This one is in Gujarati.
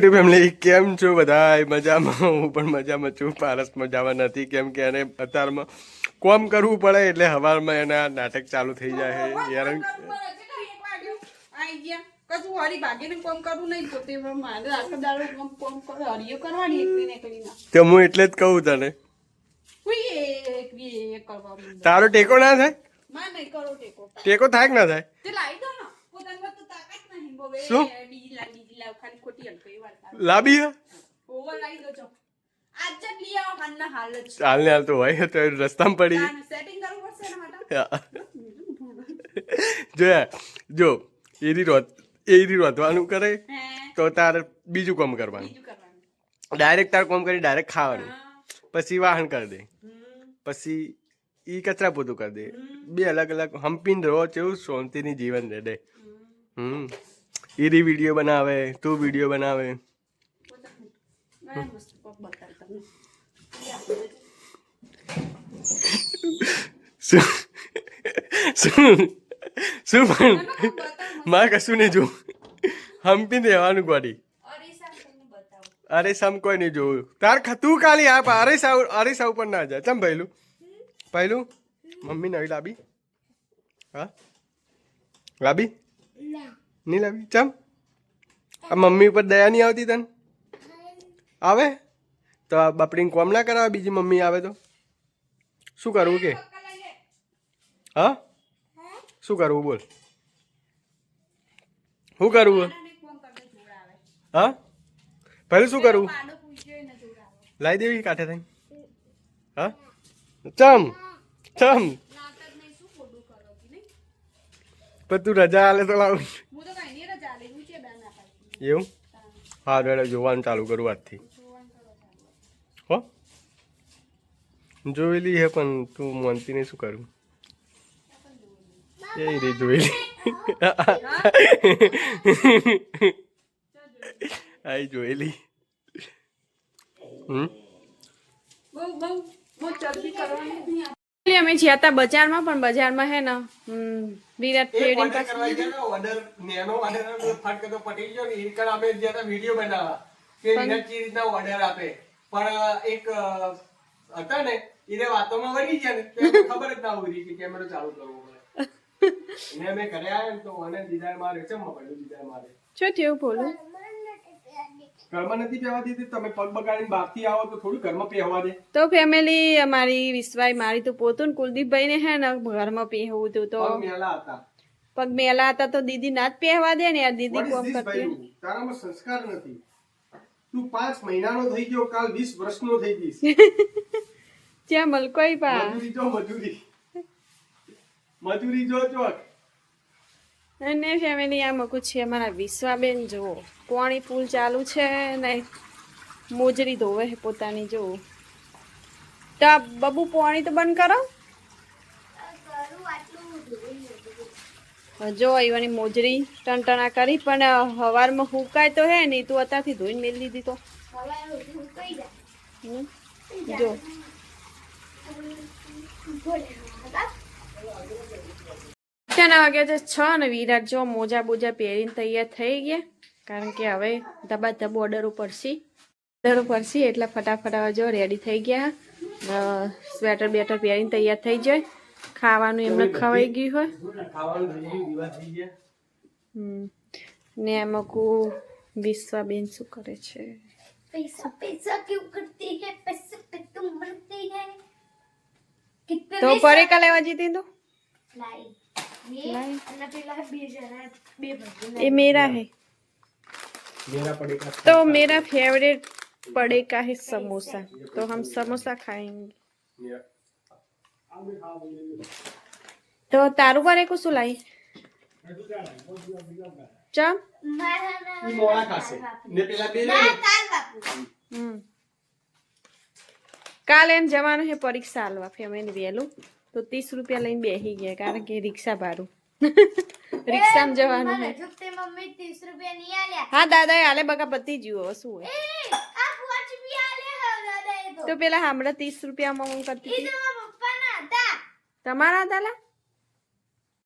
યુટ્યુબ ફેમિલી કેમ છો બધા મજામાં હું પણ મજામાં છું. પારસ મજામાં નથી. કેમ કે એને અત્યારમાં કોમ કરવું પડે એટલે હવારમાં એના નાટક ચાલુ થઈ જાય છે. યાર કશું હરી ભાગીને કોમ કરવું નહીં પોતે મારે આખો દાડો કોમ કોમ કરો કરવાની એકલી ને તો હું એટલે જ કહું તને. તારો ટેકો ના થાય? ટેકો. ટેકો થાય કે ના થાય? તે લાવી દો ને પોતાની તો તાકાત નહીં બહુ એ શું? લાંબી હાલ ને હાલ તો હોય તો રસ્તામાં પડી. જોયા જો એરી રોત એરી રોતવાનું કરે તો તાર બીજું કામ કરવાનું. ડાયરેક્ટ તાર કામ કરી ડાયરેક્ટ ખાવાનું. પછી વાહન કરી દે. પછી ઈ કચરા પોતું કરી દે. બે અલગ અલગ હંપીને રહો એવું શાંતિની જીવન રહે હમ. ઈરી વીડિયો બનાવે, તું વીડિયો બનાવે. શું? શું? કશું નહીં જોવું. હમ્પી દેવાનું ગોડી. અરે સમ કોઈ નહીં જોયું તાર તું ખાલી આપ, અરે સાવ અરે સાવ પણ ના જાય. ચમ પહેલું પહેલું મમ્મી નવી લાબી? હા? લાવી નહીં લાવી ચમ આ મમ્મી ઉપર દયા નહીં આવતી તને? આવે? તો આ બાપડીને કોમ ના કરાવે બીજી મમ્મી આવે તો? શું કરવું કે? હા? શું કરવું બોલ? શું કરવું? હા? પહેલું શું કરવું? લાવી દેવી કાંઠે થઈ હા? ચમ ચમ. પણ તું રજા આલે તો લાવ હું તો કઈ નહીં રજા લે હું છે બે ના પાડી એવું? હા વેળા જોવાનું ચાલુ કરું આજથી. હો? જોયેલી હે પણ તું માનતી નહીં શું કરું? એ રે જોયેલી? આઈ જોયેલી. હમ. અમે જ્યાં હતા બજારમાં, પણ બજારમાં હે ને વિરાટ ટ્રેડિંગ પાસે વીડિયો બનાવવા કે વિરાટ ચી રીતના ઓર્ડર આપે. પણ એક હતા ને એને વાતોમાં વળી ગયા ને ખબર જ ના ઉડી કે કેમેરો ચાલુ કરવો પડે. ને અમે ઘરે આવ્યા તો મને દીદાર મારે ચમ પડ્યું દીદાર મારે શું થયું બોલું? ઘરમાં નથી પહેવા દીધી તમે પગ બગાડીને બહારથી આવો તો થોડું ઘરમાં પહેવા દે. તો ફેમિલી અમારી વિશ્વાય મારી તો પોતું કુલદીપભાઈ ને હે ને ઘરમાં પહેવું હતું તો. પગ મેલા હતા. પગ મેલા હતા તો દીદી ના જ પહેવા દે ને યાર દીદી કોમ કરતી. તારામાં સંસ્કાર નથી. તું પાંચ મહિનાનો થઈ ગયો કાલ વીસ વર્ષનો થઈ ગઈશ. ત્યાં મલકોઈ પા. મજૂરી જો મજૂરી. મજૂરી જો ચોક. અને ફેમિલી આ મગું છે, અમારા વિશ્વાબેન, જુઓ કોણી ફૂલ ચાલુ છે ને મોજરી ધોવે પોતાની, જુઓ. તો આ બબુ પોણી તો બંધ કરો. જો એવાની મોજરી ટણટણા કરી, પણ હવારમાં હુકાય તો હે નહીં તું અત્યારથી ધોઈને મેલી દીધી તો. જો. ના વાગ્યા છે છ ને વિરાટ જો મોજા બોજા પહેરીને તૈયાર થઈ ગયા કારણ કે હવે ધબા ધબ ઓર્ડર ઉપર સી ઓર્ડર ઉપર એટલે ફટાફટ હવે જો રેડી થઈ ગયા. સ્વેટર બેટર પહેરીને તૈયાર થઈ જાય. ખાવાનું એમને ખવાઈ ગયું હોય. ને એમાં કુ વિશ્વાબેન શું કરે છે? તો પરે કાલે લેવા જીતી લાઈ. ये लाई। अन्ना पेला बे जरा बे भर એ મેરા હે मेरा पड़ेगा तो मेरा फेवरेट पड़ेगा है समोसा तो हम समोसा खाएंगे मेरा તો તારું પર એક શું લાવી ચમ मारा ना ઈ મોળા ખાશે ને પેલા બે લે ને. काल बापू હમ. કાલે એમ જવાનું છે પરીક્ષા આલવા ફેમિલી વહેલું તો ત્રીસ રૂપિયા લઈને બેસી ગયા કારણ કે રિક્ષા ભાડું. રિક્ષામાં જવાનું હા દાદા આલે બકા પતી જુઓ શું હોય? તો. પેલા હમણાં ત્રીસ રૂપિયામાં હું કરતી તમારા દાદા